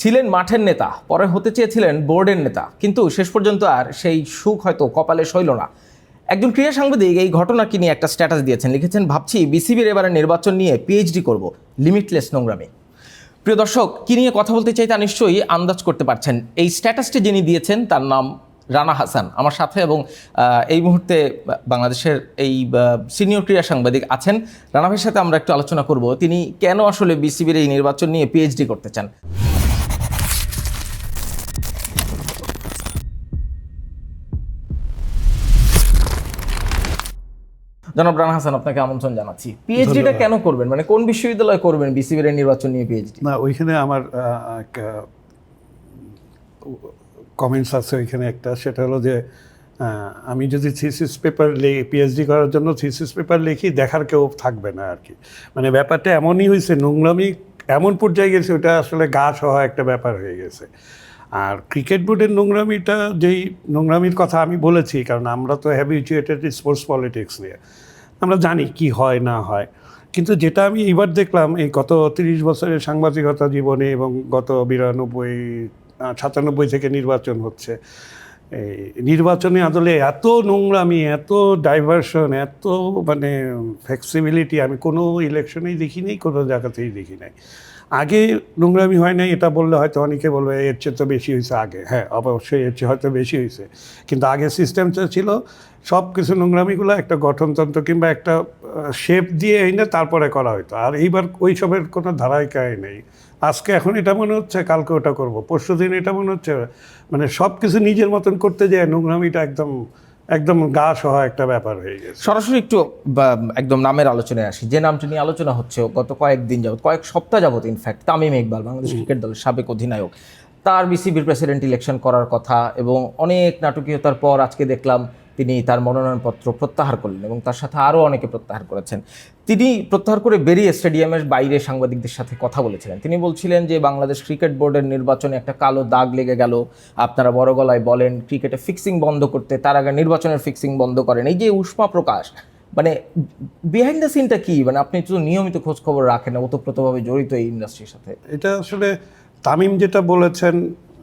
ছিলেন মাঠের নেতা, পরে হতে চেয়েছিলেন বোর্ডের নেতা। কিন্তু শেষ পর্যন্ত আর সেই সুখ হয়তো কপালে সইল না। একজন ক্রীড়া সাংবাদিক এই ঘটনাকে নিয়ে একটা স্ট্যাটাস দিয়েছেন। লিখেছেন, ভাবছি বিসিবির এবারে নির্বাচন নিয়ে পিএইচডি করব লিমিটলেস নোংরামি। প্রিয় দর্শক, কি নিয়ে কথা বলতে চাই তা নিশ্চয়ই আন্দাজ করতে পারছেন। এই স্ট্যাটাসটি যিনি দিয়েছেন, তার নাম রানা হাসান। আমার সাথে এবং এই মুহূর্তে বাংলাদেশের এই সিনিয়র ক্রীড়া সাংবাদিক আছেন। রানা ভাইয়ের সাথে আমরা একটু আলোচনা করব, তিনি কেন আসলে বিসিবির এই নির্বাচন নিয়ে পিএইচডি করতে চান? জনাব রানা হাসান আপনাকে আমন্ত্রণ জানাচ্ছি। পিএইচডিটা কেন করবেন? মানে কোন বিশ্ববিদ্যালয়ে করবেন বিসিবির নির্বাচন নিয়ে পিএইচডি না ওইখানে আমার কমেন্টস আছে ওইখানে একটা। সেটা হলো যে আমি যদি থিসিস পেপার পিএইচডি করার জন্য থিসিস পেপার লিখি দেখার কেউ থাকবে না আর কি। মানে ব্যাপারটা এমনই হয়েছে নোংরামি এমন পর্যায়ে গেছে ওটা আসলে গা সহ একটা ব্যাপার হয়ে গেছে। আর ক্রিকেট বোর্ডের নোংরামিটা যেই নোংরামির কথা আমি বলেছি কারণ আমরা তো হ্যাবিচুয়েটেড স্পোর্টস পলিটিক্স নিয়ে। আমরা জানি কি হয়, না হয়। কিন্তু যেটা আমি এবার দেখলাম, এই গত তিরিশ বছরের সাংবাদিকতা জীবনে এবং গত বিরানব্বই সাতানব্বই থেকে নির্বাচন হচ্ছে, এই নির্বাচনে আদলে এত নোংরামি, এত ডাইভারশন এত মানে ফ্লেক্সিবিলিটি আমি কোনো ইলেকশনেই দেখিনি, কোনো জায়গাতেই দেখি নাই আগে নোংরামি হয় নাই, এটা বললে হয়তো অনেকে বলবে, এর চেয়ে তো বেশি হয়েছে আগে। হ্যাঁ অবশ্যই এর চেয়ে হয়তো বেশি হয়েছে কিন্তু আগে সিস্টেমটা ছিল সব কিছু নোংরামিগুলো একটা গঠনতন্ত্র কিংবা একটা শেপ দিয়ে এনে তারপরে করা হতো আর এইবার ওই সবের কোনো ধারাবাহিকায় নেই। আজকে এখন এটা মনে হচ্ছে, কালকে ওটা করব পরশু দিন এটা মনে হচ্ছে মানে সব কিছু নিজের মতন করতে যায় নোংরামিটা একদম একদম গা সহ একটা ব্যাপার হয়ে গেছে। সরাসরি একটু একদম নামের আলোচনায় আসি। যে নামটি নিয়ে আলোচনা হচ্ছে গত কয়েকদিন যাবত কয়েক সপ্তাহ যাবত in fact Tamim Iqbal Bangladesh cricket দলের সাবেক অধিনায়ক। তার বিসিবির প্রেসিডেন্ট ইলেকশন করার কথা এবং অনেক নাটকীয়তার পর আজকে দেখলাম তিনি তার মনোনয়নপত্র প্রত্যাহার করলেন এবং তার সাথে আরও অনেকে প্রত্যাহার করেছেন। তিনি প্রত্যাহার করে বেরিয়ে স্টেডিয়ামের বাইরে সাংবাদিকদের সাথে কথা বলেছিলেন। তিনি বলছিলেন যে, বাংলাদেশ ক্রিকেট বোর্ডের নির্বাচনে একটা কালো দাগ লেগে গেল। আপনারা বড় গলায় বলেন, ক্রিকেটে ফিক্সিং বন্ধ করতে তার আগে নির্বাচনের ফিক্সিং বন্ধ করেন। এই যে উষ্মা প্রকাশ মানে বিহাইন্ড দ্য সিনটা কি? মানে আপনি তো নিয়মিত খোঁজ খবর রাখেন ওতপ্রোতভাবে জড়িত এই ইন্ডাস্ট্রির সাথে। এটা আসলে তামিম যেটা বলেছেন,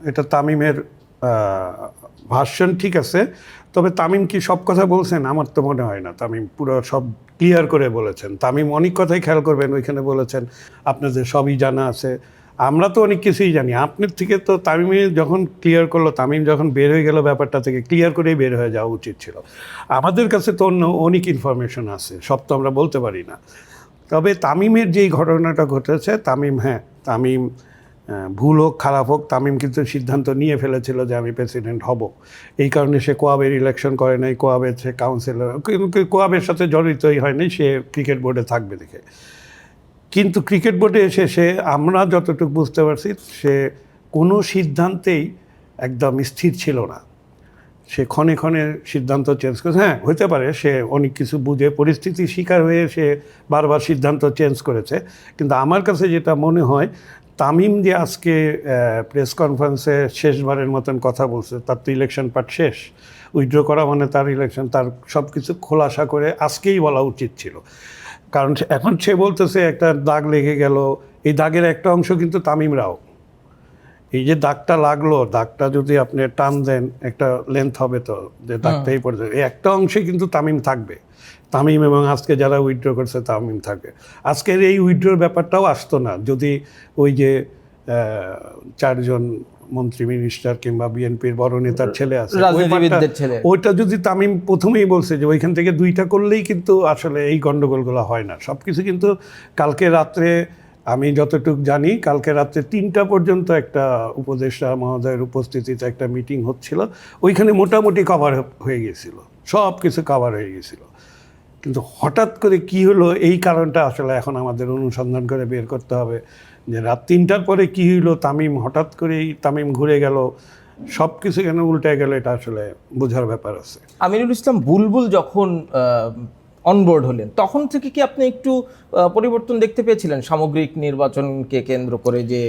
এটা তামিমের ভার্সন ঠিক আছে। তবে তামিম কি সব কথা বলছেন? আমার তো মনে হয় না। তামিম পুরো সব ক্লিয়ার করে বলেছেন। তামিম অনেক কথাই খেয়াল করবেন ওইখানে বলেছেন আপনাদের সবই জানা আছে। আমরা তো অনেক কিছুই জানি। আপনার থেকে তো তামিমে যখন ক্লিয়ার করল, তামিম যখন বের হয়ে গেল ব্যাপারটা থেকে ক্লিয়ার করেই বের হয়ে যাওয়া উচিত ছিল। আমাদের কাছে তো অন্য অনেক ইনফরমেশন আছে, সব তো আমরা বলতে পারি না। তবে তামিমের যেই ঘটনাটা ঘটেছে, তামিম হ্যাঁ তামিম ভুল হোক, খারাপ হোক, তামিম কিন্তু সিদ্ধান্ত নিয়ে ফেলেছিল যে আমি প্রেসিডেন্ট হব। এই কারণে সে কোয়াবের ইলেকশন করে নাই, কোয়াবের সে কাউন্সিলর কোয়াবের সাথে জড়িতই হয়নি, সে ক্রিকেট বোর্ডে থাকবে দেখে। কিন্তু ক্রিকেট বোর্ডে এসে সে, আমরা যতটুকু বুঝতে পারছি, সে কোনো সিদ্ধান্তেই একদম স্থির ছিল না। সে ক্ষণে ক্ষণে সিদ্ধান্ত চেঞ্জ করেছে হ্যাঁ হতে পারে, সে অনেক কিছু বুঝে, পরিস্থিতির শিকার হয়ে সে বারবার সিদ্ধান্ত চেঞ্জ করেছে। কিন্তু আমার কাছে যেটা মনে হয় তামিম যে আজকে প্রেস কনফারেন্সে শেষবারের মতন কথা বলছে, তার তো ইলেকশন পার্ট শেষ। উইথড্র করা মানে তার ইলেকশন তার সব কিছু খোলাসা করে আজকেই বলা উচিত ছিল। কারণ এখন সে বলতেছে, একটা দাগ লেগে গেল। এই দাগের একটা অংশ কিন্তু তামিমরাও। এই যে দাগটা লাগল দাগটা যদি আপনি টান দেন একটা লেন্থ হবে তো যে দাগটা এই পর্যন্ত এই একটা অংশে কিন্তু তামিম থাকবে। তামিম এবং আজকে যারা উইথড্র করছে তামিম থাকবে আজকের এই উইথড্রোর ব্যাপারটাও আসতো না। যদি ওই যে চারজন মন্ত্রী মিনিস্টার কিংবা বিএনপির বড় নেতার ছেলে আছে। ওইটা যদি তামিম প্রথমেই বলছে যে ওইখান থেকে দুইটা করলেই কিন্তু আসলে এই গন্ডগোলগুলো হয় না। সব কিছু কিন্তু কালকে রাত্রে আমি যতটুকু জানি, কালকে রাত্রে তিনটা পর্যন্ত একটা উপদেষ্টা মহোদয়ের উপস্থিতিতে একটা মিটিং হচ্ছিল। ওইখানে মোটামুটি কভার হয়ে গেছিল। সব কিছু কভার হয়ে গেছিল। কিন্তু হঠাৎ করে কি হলো, এই কারণটা আসলে এখন আমাদের অনুসন্ধান করে বের করতে হবে। যে রাত তিনটার পরে কি হইল, তামিম হঠাৎ করেই, তামিম ঘুরে গেল। সব কিছু কেন উল্টে গেল, এটা আসলে বোঝার ব্যাপার আছে। আমিনুল ইসলাম, বুলবুল যখন অনবোর্ড হলেন। তখন থেকে কি আপনি একটু পরিবর্তন দেখতে পেয়েছিলেন সামগ্রিক নির্বাচনকে কেন্দ্র করে যে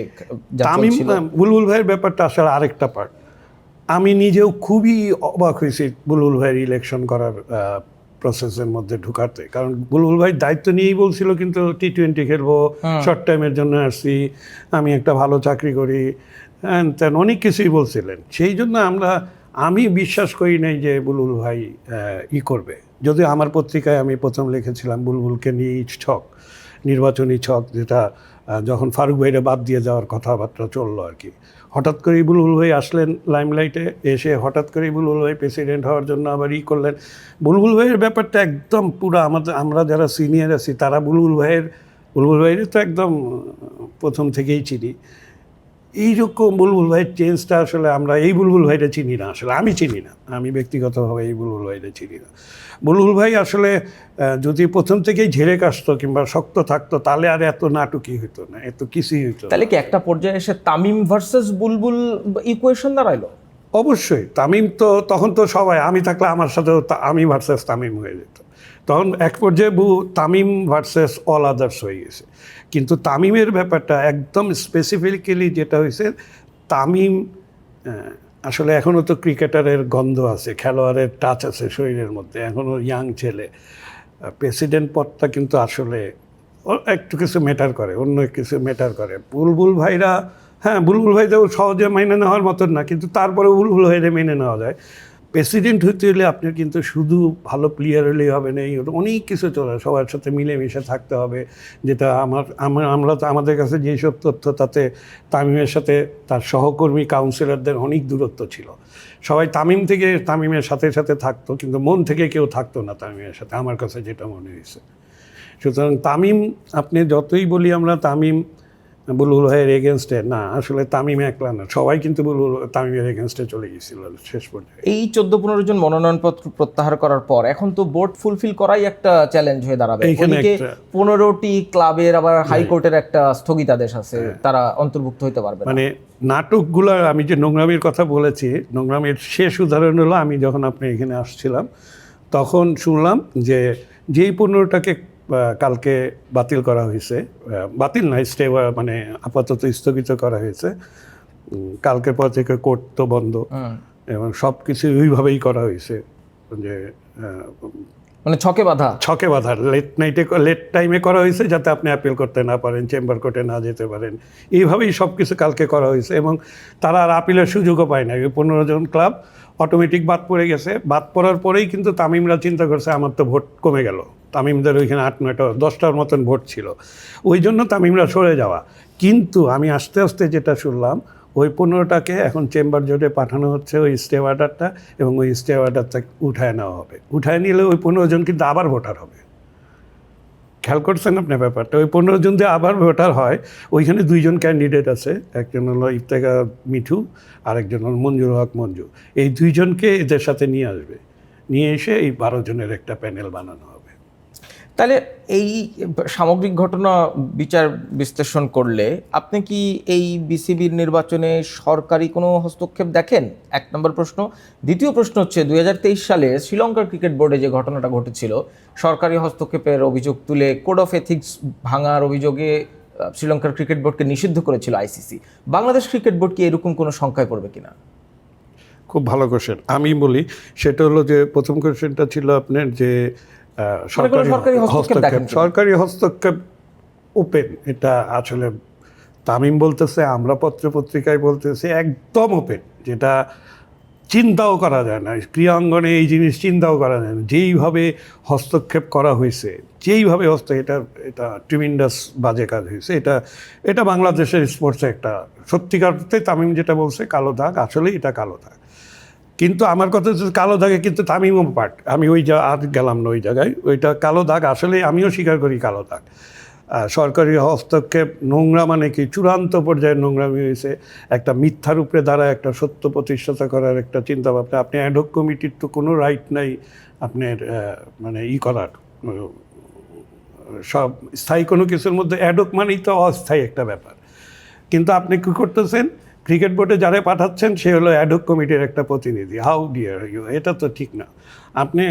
চলছিল? বুলবুল ভাইয়ের ব্যাপারটা আসলে আরেকটা পার্ট আমি নিজেও খুবই অবাক হয়েছি বুলবুল ভাইয়ের ইলেকশন করার প্রসেসের মধ্যে ঢুকাতে। কারণ বুলবুল ভাই দায়িত্ব নিয়েই বলছিল কিন্তু টি টোয়েন্টি খেলব শর্ট টাইমের জন্য আসছি আমি একটা ভালো চাকরি করি তেন অনেক কিছুই বলছিলেন। সেই জন্য আমরা আমি বিশ্বাস করি নাই যে বুলবুল ভাই ই করবে। যদি আমার পত্রিকায় আমি প্রথম লিখেছিলাম বুলবুলকে নিয়ে ছক, নির্বাচনী ছক, যেটা যখন ফারুক ভাইরে বাদ দিয়ে যাওয়ার কথাবার্তা চলল আর কি। হঠাৎ করেই বুলবুল ভাই আসলেন লাইমলাইটে, এসে হঠাৎ করেই বুলবুল ভাই প্রেসিডেন্ট হওয়ার জন্য আবার ই করলেন। বুলবুল ভাইয়ের ব্যাপারটা একদম পুরো আমাদের, আমরা যারা সিনিয়র আছি, তারা বুলবুল ভাইয়ের বুলবুল ভাইয়ের তো একদম প্রথম থেকেই চিনি। এইরকম বুলবুল ভাইয়ের চেঞ্জটা আসলে আমরা এই বুলবুল ভাইটা চিনি না। আসলে আমি চিনি না। আমি ব্যক্তিগতভাবে এই বুলবুল ভাইটা চিনি না। বুলবুল ভাই আসলে যদি প্রথম থেকেই ঝেড়ে কাশতো কিংবা শক্ত থাকতো তাহলে আর এত নাটুকি হতো না এত কিছুই হতো না। তাহলে কি একটা পর্যায়ে এসে তামিম ভার্সেস বুলবুল ইকুয়েশন দাঁড়াইলো? অবশ্যই। তামিম তো তখন তো সবাই আমি থাকলে আমার সাথেও আমি ভার্সেস তামিম হয়ে যেত। তখন এক পর্যায়ে বু তামিম ভার্সেস অল আদার্স হয়ে গেছে। কিন্তু তামিমের ব্যাপারটা একদম স্পেসিফিক্যালি যেটা হয়েছে, তামিম আসলে এখনও তো ক্রিকেটারের গন্ধ আছে, খেলোয়াড়ের টাচ আছে শরীরের মধ্যে এখনও ইয়াং ছেলে। প্রেসিডেন্ট পদটা কিন্তু আসলে একটু কিছু ম্যাটার করে, অন্য কিছু ম্যাটার করে। বুলবুল ভাইরা হ্যাঁ বুলবুল ভাইরাও সহজে মেনে নেওয়ার মতন না, কিন্তু তারপরে বুলবুল ভাইরে মেনে নেওয়া যায়। প্রেসিডেন্ট হতে হলে আপনার কিন্তু শুধু ভালো প্লেয়ার হলেই হবে না, এই অনেক কিছু চলে, সবার সাথে মিলেমিশে থাকতে হবে। যেটা আমার আমার তো, আমাদের কাছে যেসব তথ্য, তাতে তামিমের সাথে তার সহকর্মী কাউন্সিলরদের অনেক দূরত্ব ছিল। সবাই তামিম থেকে তামিমের সাথে সাথে থাকতো, কিন্তু মন থেকে কেউ থাকতো না তামিমের সাথে, আমার কাছে যেটা মনে হয়েছে। সুতরাং তামিম, আপনি যতই বলি আমরা তামিম বুলবুল ভাইয়ের এগেনস্টে না আসলে তামিম একলা না। সবাই কিন্তু বুলবুল তামিমের এগেনস্টে চলে গিয়েছিল শেষ পর্যায়ে। এই চোদ্দ পনেরো জন মনোনয়নপত্র প্রত্যাহার করার পর এখন তো বোর্ড ফুলফিল করাই একটা চ্যালেঞ্জ হয়ে দাঁড়াবে। পনেরোটি ক্লাবের আবার হাইকোর্টের একটা স্থগিতাদেশ আছে তারা অন্তর্ভুক্ত হতে পারবে মানে নাটকগুলো আমি যে নোংরামির কথা বলেছি নোংরামির শেষ উদাহরণ হলো আমি যখন আপনি এখানে আসছিলাম তখন শুনলাম যে যেই আহ, কালকে বাতিল করা হয়েছে বাতিল নয় স্টে মানে আপাতত স্থগিত করা হয়েছে। কালকের পর থেকে কোর্ট তো বন্ধ এবং সব কিছু ওইভাবেই করা হয়েছে যে মানে ছকে বাধা? ছকে বাঁধার লেট নাইটে লেট টাইমে করা হয়েছে যাতে আপনি অ্যাপিল করতে না পারেন চেম্বার কোর্টে না যেতে পারেন। এইভাবেই সব কিছু কালকে করা হয়েছে এবং তারা আর আপিলের সুযোগও পায় না। ওই পনেরো জন ক্লাব অটোমেটিক বাদ পড়ে গেছে। বাদ পড়ার পরেই কিন্তু তামিমরা চিন্তা করছে আমার তো ভোট কমে গেল। তামিমদের ওইখানে আট নয়টা, দশটার মতন ভোট ছিল। ওই জন্য তামিমরা সরে যাওয়া। কিন্তু আমি আস্তে আস্তে যেটা শুনলাম, ওই পনেরোটাকে এখন চেম্বার জোটে পাঠানো হচ্ছে ওই স্টে অর্ডারটা এবং ওই স্টে অর্ডারটা উঠায় নেওয়া হবে। উঠায় নিলে ওই পনেরো জন কিন্তু আবার ভোটার হবে। খেয়াল করছেন আপনি ব্যাপারটা? ওই পনেরো জন যে আবার ভোটার হয়, ওইখানে দুইজন ক্যান্ডিডেট আছে, একজন হলো ইফতেখা মিঠু, আরেকজন হলো মঞ্জুর হক মঞ্জু। এই দুইজনকে এদের সাথে নিয়ে আসবে। নিয়ে এসে এই বারো জনের একটা প্যানেল বানানো হবে। তাহলে এই সামগ্রিক ঘটনা বিচার বিশ্লেষণ করলে আপনি কি এই বিসিবির নির্বাচনে সরকারি কোনো হস্তক্ষেপ দেখেন? এক নম্বর প্রশ্ন। দ্বিতীয় প্রশ্ন হচ্ছে দু হাজার তেইশ সালে শ্রীলঙ্কার ক্রিকেট বোর্ডে যে ঘটনাটা ঘটেছিল, সরকারি হস্তক্ষেপের অভিযোগ তুলে কোড অফ এথিক্স ভাঙার অভিযোগে শ্রীলঙ্কার ক্রিকেট বোর্ডকে নিষিদ্ধ করেছিল আইসিসি। বাংলাদেশ ক্রিকেট বোর্ড কি এরকম কোনো সংখ্যায় পড়বে কিনা? খুব ভালো কোশ্চেন আমি বলি, সেটা হলো যে, প্রথম কোশ্চেনটা ছিল আপনার যে সরকারি হস্তক্ষেপ ওপেন। এটা আসলে তামিম বলতেছে আমরা পত্র পত্রিকায় বলতেছি একদম ওপেন যেটা চিন্তাও করা যায় না। ক্রিয়াঙ্গনে এই জিনিস চিন্তাও করা যায় না। যেইভাবে হস্তক্ষেপ করা হয়েছে যেইভাবে হস্ত এটা এটা ট্রিমিন্ডাস বাজে কাজ হয়েছে। এটা এটা বাংলাদেশের স্পোর্টসে একটা সত্যিকার তামিম যেটা বলছে কালো দাগ আসলেই এটা কালো দাগ। কিন্তু আমার কথা হচ্ছে কালো দাগে কিন্তু তামিমও পার্ট আমি ওই যা আর গেলাম না ওই জায়গায়। ওইটা কালো দাগ। আসলে আমিও স্বীকার করি কালো দাগ। সরকারি হস্তক্ষেপ, নোংরা মানে কি? চূড়ান্ত পর্যায়ে নোংরামি হয়েছে। একটা মিথ্যার উপরে দ্বারা একটা সত্য প্রতিষ্ঠাতা করার একটা চিন্তা ভাবনা আপনি অ্যাডহক কমিটির তো কোনো রাইট নাই আপনার মানে ই করার। সব স্থায়ী কোনো কিছুর মধ্যে অ্যাডক মানেই তো অস্থায়ী একটা ব্যাপার। কিন্তু আপনি কী করতেছেন? ক্রিকেট বোর্ডে যারা পাঠাচ্ছেন, সে হলো অ্যাডক কমিটির একটা প্রতিনিধি। হাউ ডিয়ার ইউ এটা তো ঠিক না। আপনি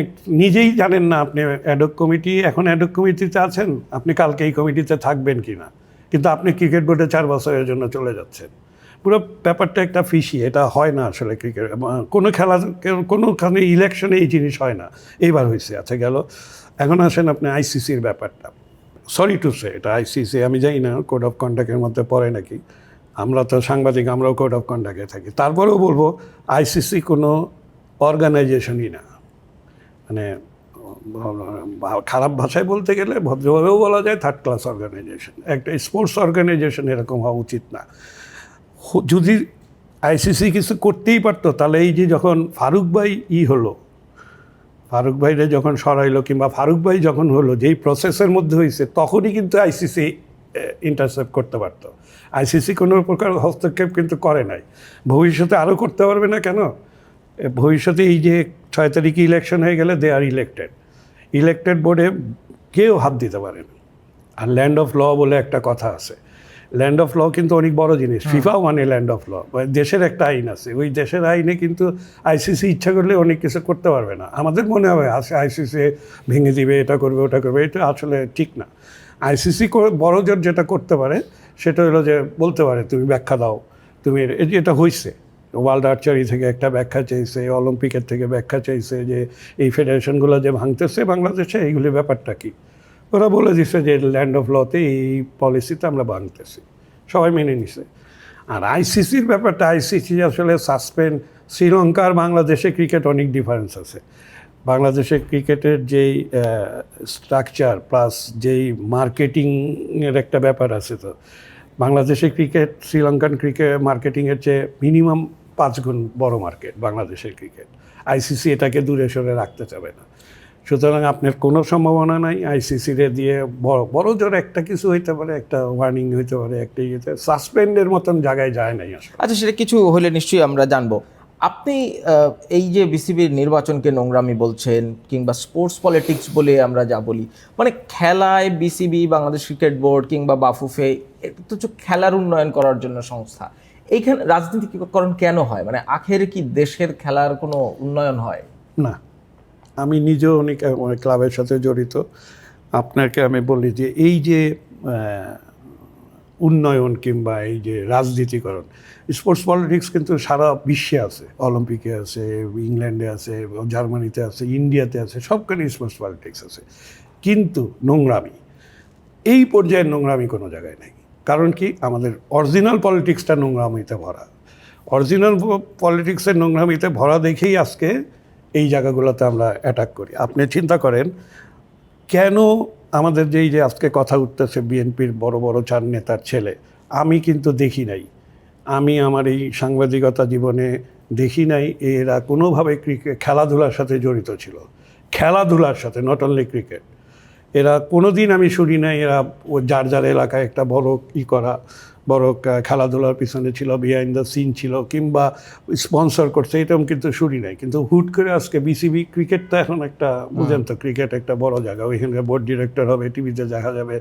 নিজেই জানেন না আপনি অ্যাডক কমিটি এখন অ্যাডক কমিটিতে আছেন? আপনি কালকে এই কমিটিতে থাকবেন কি না? কিন্তু আপনি ক্রিকেট বোর্ডে চার বছরের জন্য চলে যাচ্ছেন। পুরো ব্যাপারটা একটা ফিসি এটা হয় না আসলে ক্রিকেট। কোনো খেলা, কোনোখানে ইলেকশনে এই জিনিস হয় না। এইবার হয়েছে আচ্ছা গেল। এখন আসেন আপনি আইসিসির ব্যাপারটা। সরি টু সে এটা আইসিসি আমি জানি না কোড অফ কন্ডাক্টের মধ্যে পড়ে নাকি। আমরা তো সাংবাদিক, আমরাও কোড অফ কন্ডাক্টে থাকি। তারপরেও বলব আইসিসি কোনো অর্গানাইজেশনই না। মানে খারাপ ভাষায় বলতে গেলে ভদ্রভাবেও বলা যায় থার্ড ক্লাস অর্গানাইজেশন একটা স্পোর্টস অর্গানাইজেশন এরকম হওয়া উচিত না। যদি আইসিসি কিছু করতেই পারতো, তাহলে এই যে যখন ফারুক ভাই ই হলো, ফারুক ভাইরে যখন সরাইলো কিংবা ফারুক ভাই যখন হলো, যেই প্রসেসের মধ্যে হয়েছে তখনই কিন্তু আইসিসি ইন্টারসেপ্ট করতে পারতো। আইসিসি কোনো প্রকার হস্তক্ষেপ কিন্তু করে নাই। ভবিষ্যতে আরও করতে পারবে না কেন? ভবিষ্যতে এই যে ছয় তারিখে ইলেকশন হয়ে গেলে দে আর ইলেক্টেড ইলেক্টেড বোর্ডে কেউ হাত দিতে পারে না। আর ল্যান্ড অফ ল বলে একটা কথা আছে। ল্যান্ড অফ ল কিন্তু অনেক বড় জিনিস। ফিফাও মানে ল্যান্ড অফ ল দেশের একটা আইন আছে। ওই দেশের আইনে কিন্তু আইসিসি ইচ্ছা করলে অনেক কিছু করতে পারবে না। আমাদের মনে হবে আইসিসি ভেঙে দিবে এটা করবে ওটা করবে এটা আসলে ঠিক না। আইসিসি বড় জোর যেটা করতে পারে, সেটা হলো যে বলতে পারে, তুমি ব্যাখ্যা দাও। তুমি এটা হয়েছে ওয়ার্ল্ড আর্চারি থেকে একটা ব্যাখ্যা চাইছে অলিম্পিকের থেকে ব্যাখ্যা চাইছে যে, এই ফেডারেশনগুলো যে ভাঙতেছে বাংলাদেশে, এইগুলি ব্যাপারটা কি? ওরা বলে দিছে যে ল্যান্ড অফ লতে এই পলিসিতে আমরা ভাঙতেছি। সবাই মেনে নিছে। আর আইসিসির ব্যাপারটা, আইসিসি আসলে সাসপেন্ড শ্রীলঙ্কা আর বাংলাদেশে ক্রিকেট অনেক ডিফারেন্স আছে। বাংলাদেশের ক্রিকেটের যেই স্ট্রাকচার প্লাস যেই মার্কেটিংয়ের একটা ব্যাপার আছে তো, বাংলাদেশের ক্রিকেট শ্রীলঙ্কান ক্রিকেট মার্কেটিংয়ের চেয়ে মিনিমাম পাঁচ গুণ বড় মার্কেট বাংলাদেশের ক্রিকেট। আইসিসি এটাকে দূরে সরে রাখতে চাবে না। সুতরাং আপনার কোনো সম্ভাবনা নাই আইসিসিরে দিয়ে বড় বড় জোর একটা কিছু হইতে পারে, একটা ওয়ার্নিং হইতে পারে, একটা ইয়েতে সাসপেন্ডের মতন জায়গায় যায় নাই আসলে। আচ্ছা সেটা কিছু হলে নিশ্চয়ই আমরা জানব। আপনি এই যে বিসিবির নির্বাচনকে নোংরামি বলছেন কিংবা স্পোর্টস পলিটিক্স বলে আমরা যা বলি মানে খেলায় বিসিবি, বাংলাদেশ ক্রিকেট বোর্ড কিংবা বাফুফে তো খেলার উন্নয়ন করার জন্য সংস্থা। এইখানে রাজনীতিকরণ কেন হয়? মানে আখের কি দেশের খেলার কোনো উন্নয়ন হয়? না। আমি নিজেও অনেক ক্লাবের সাথে জড়িত। আপনাকে আমি বলি যে এই যে উন্নয়ন কিংবা এই যে রাজনীতিকরণ স্পোর্টস পলিটিক্স কিন্তু সারা বিশ্বে আছে। অলিম্পিকে আছে ইংল্যান্ডে আছে জার্মানিতে আছে ইন্ডিয়াতে আছে, সবখানে স্পোর্টস পলিটিক্স আছে। কিন্তু নোংরামি, এই পর্যায়ে নোংরামি কোনো জায়গায় নেই। কারণ কি? আমাদের অরিজিনাল পলিটিক্সটা নোংরামিতে ভরা। অরিজিনাল পলিটিক্সের নোংরামিতে ভরা দেখেই আজকে এই জায়গাগুলোতে আমরা অ্যাটাক করি। আপনি চিন্তা করেন, কেন আমাদের যেই যে আজকে কথা উঠতেছে বিএনপির বড় বড় চার নেতার ছেলে, আমি কিন্তু দেখি নাই। আমি আমার এই সাংবাদিকতা জীবনে দেখি নাই এরা কোনোভাবে ক্রিকেট খেলাধুলার সাথে জড়িত ছিল। খেলাধুলার সাথে নট অনলি ক্রিকেট এরা কোনোদিন আমি শুনি নাই এরা ও যার যার এলাকায় একটা বড় ই করা বড় খেলাধুলার পিছনে ছিল বিহাইন্ড দ্য সিন ছিল কিংবা স্পন্সর করছে এরকম কিন্তু শুনি নাই। কিন্তু হুট করে আজকে বিসিবি ক্রিকেট তো এখন একটা বুঝেন তো ক্রিকেট একটা বড় জায়গা। ওইখানে বোর্ড ডিরেক্টর হবে টিভিতে দেখা যাবে।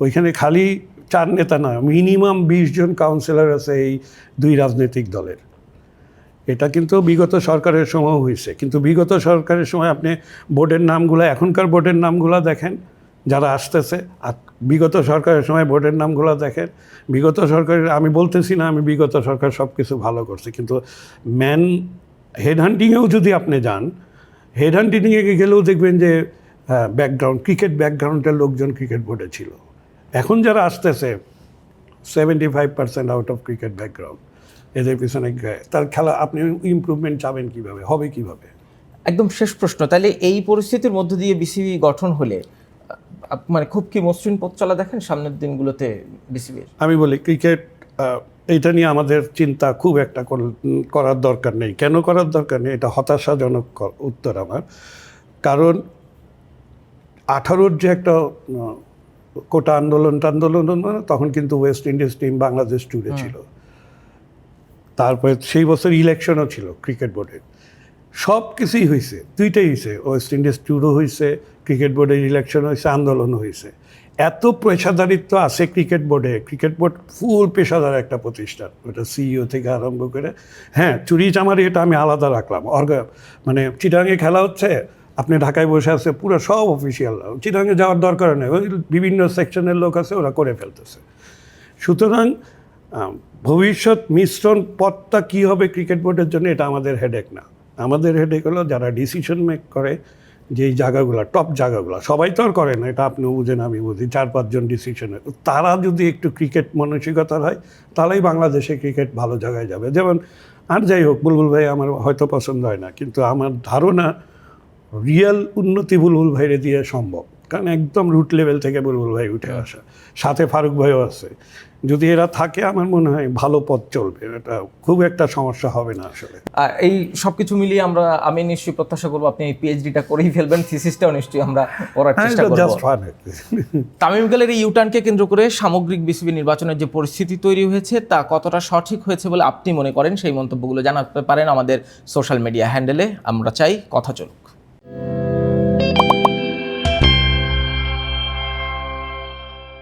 ওইখানে খালি চার নেতা নয়, মিনিমাম বিশ জন কাউন্সিলর আছে এই দুই রাজনৈতিক দলের। এটা কিন্তু বিগত সরকারের সময় হয়েছে। কিন্তু বিগত সরকারের সময় আপনি বোর্ডের নামগুলো, এখনকার বোর্ডের নামগুলো দেখেন, যারা আসতেছে বিগত সরকারের সময় বোর্ডের নামগুলো দেখেন। বিগত সরকারের, আমি বলতেছি না, আমি বিগত সরকার সব কিছু ভালো করছে, কিন্তু ম্যান হেড হান্টিংয়েও যদি আপনি যান হেড হান্টিংয়ে গেলেও দেখবেন যে ব্যাকগ্রাউন্ড ক্রিকেট ব্যাকগ্রাউন্ডের লোকজন ক্রিকেট বোর্ডে ছিল। এখন যারা আসতেছে seventy five percent out of cricket background এদের পিছনে তার খেলা আপনি ইমপ্রুভমেন্ট চাবেন কীভাবে? হবে কীভাবে? একদম শেষ প্রশ্ন। তাহলে এই পরিস্থিতির মধ্য দিয়ে বিসিবি গঠন হলে মানে খুব কি মসৃণ পথ চলা দেখেন সামনের দিনগুলোতে বিসিবির আমি বলি ক্রিকেট এটা নিয়ে আমাদের চিন্তা খুব একটা করার দরকার নেই। কেন করার দরকার নেই? এটা হতাশাজনক উত্তর আমার। কারণ আঠারোর যে একটা কোটা আন্দোলন আন্দোলন তখন কিন্তু ওয়েস্ট ইন্ডিজ টিম বাংলাদেশ ট্যুরে ছিল। তারপরে সেই বছর ইলেকশনও ছিল ক্রিকেট বোর্ডের সব কিছুই হয়েছে দুইটাই হয়েছে ওয়েস্ট ইন্ডিজ ট্যুরও হয়েছে ক্রিকেট বোর্ডের ইলেকশন হয়েছে আন্দোলনও হয়েছে এত পেশাদারিত্ব আছে ক্রিকেট বোর্ডে ক্রিকেট বোর্ড ফুল পেশাদার একটা প্রতিষ্ঠান। ওটা সিইও থেকে আরম্ভ করে। হ্যাঁ চুরি চামারি এটা আমি আলাদা রাখলাম। অর্গা মানে চিটাঙে খেলা হচ্ছে আপনি ঢাকায় বসে আছে, পুরো সব অফিসিয়াল চিটাঙে যাওয়ার দরকার নেই। ওই বিভিন্ন সেকশনের লোক আছে, ওরা করে ফেলতেছে। সুতরাং ভবিষ্যৎ মিশ্রণ পথটা কী হবে ক্রিকেট বোর্ডের জন্য, এটা আমাদের হেডেক না। আমাদের হেডেক হলো যারা ডিসিশন মেক করে যেই জায়গাগুলো টপ জায়গাগুলো, সবাই তো আর করে না, এটা আপনিও বুঝেন, আমি বুঝি, চার, পাঁচজন ডিসিশনে তারা যদি একটু ক্রিকেট মানসিকতার হয়, তাহলেই বাংলাদেশে ক্রিকেট ভালো জায়গায় যাবে। যেমন, আর যাই হোক, বুলবুল ভাই আমার হয়তো পছন্দ হয় না, কিন্তু আমার ধারণা রিয়েল উন্নতি বুলবুল ভাইরে দিয়ে সম্ভব। কারণ একদম রুট লেভেল থেকে বুলবুল ভাই উঠে আসা। সাথে ফারুক ভাইও আছে। যদি এরা থাকে আমার মনে হয় ভালো পথ চলবে। এটা খুব একটা সমস্যা হবে না আসলে। এই সবকিছু মিলিয়ে আমরা আমি নিশ্চয়ই প্রত্যাশা করব আপনি এই পিএইচডিটা করেই ফেলবেন থিসিসটাও নিশ্চয়ই আমরা পড়ার চেষ্টা করব। তামিম ইকবালের এই ইউটার্নকে কেন্দ্র করে সামগ্রিক বিসিবি নির্বাচনের যে পরিস্থিতি তৈরি হয়েছে তা কতটা সঠিক হয়েছে বলে আপনি মনে করেন? সেই মন্তব্যগুলো জানাতে পারেন আমাদের সোশ্যাল মিডিয়া হ্যান্ডেলে আমরা চাই কথা চলুক। you